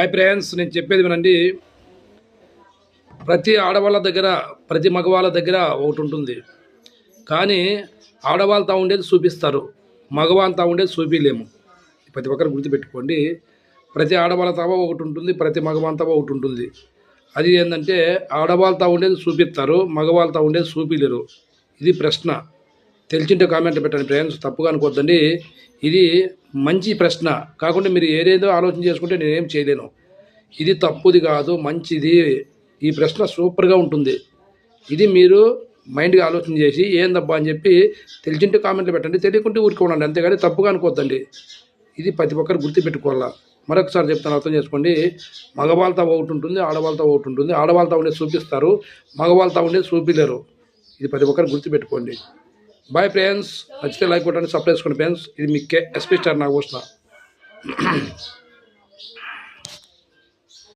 Hi ప్రయాన్స్ నేను చెప్పేది వినండి. ప్రతి ఆడవాళ్ళ దగ్గర ప్రతి మగవాళ్ళ దగ్గర ఒకటి ఉంటుంది. కానీ ఆడవాళ్ళతో ఉండేది చూపిస్తారు. మగవాళ్ళతో ఉండేది చూపించలేము ప్రతి ఒక్కరు గుర్తుపెట్టుకోండి. ప్రతి ఆడవాళ్ళ తావ ఒకటి ఉంటుంది ప్రతి మగవాళ్ళ తావ ఒకటి ఉంటుంది. అది ఏంటంటే ఆడవాళ్ళతో ఉండేది చూపిస్తారు మగవాళ్ళతో ఉండేది చూపించలేరు ఇది ప్రశ్న. తెలిసింటే కామెంట్లు పెట్టండి. ఫ్రెండ్స్ తప్పుగా అనుకోవద్దండి. ఇది మంచి ప్రశ్న. కాకుండా మీరు ఏదేదో ఆలోచన చేసుకుంటే నేనేం చేయలేను. ఇది తప్పుది కాదు మంచిది. ఈ ప్రశ్న సూపర్గా ఉంటుంది. ఇది మీరు మైండ్గా ఆలోచన చేసి ఏందబ్బా అని చెప్పి తెలిసింటే కామెంట్లు పెట్టండి. తెలియకుంటే ఊరుకోండి అంతేగాని తప్పుగా అనుకోవద్దండి. ఇది ప్రతి ఒక్కరు గుర్తుపెట్టుకోవాలా? మరొకసారి చెప్తాను అర్థం చేసుకోండి. మగవాళ్ళతో ఒకటి ఉంటుంది ఆడవాళ్ళతో ఒకటి ఉంటుంది. ఆడవాళ్ళతో ఉండేది చూపిస్తారు మగవాళ్ళతో ఉండేది చూపించలేరు ఇది ప్రతి ఒక్కరు గుర్తుపెట్టుకోండి. బాయ్ ఫ్రెండ్స్ నచ్చితే లైక్ కొట్టండి సబ్స్క్రైబ్ చేసుకోండి ఫ్రెండ్స్ ఇది మీ ఎస్పీ స్టార్ నాకు వచ్చిన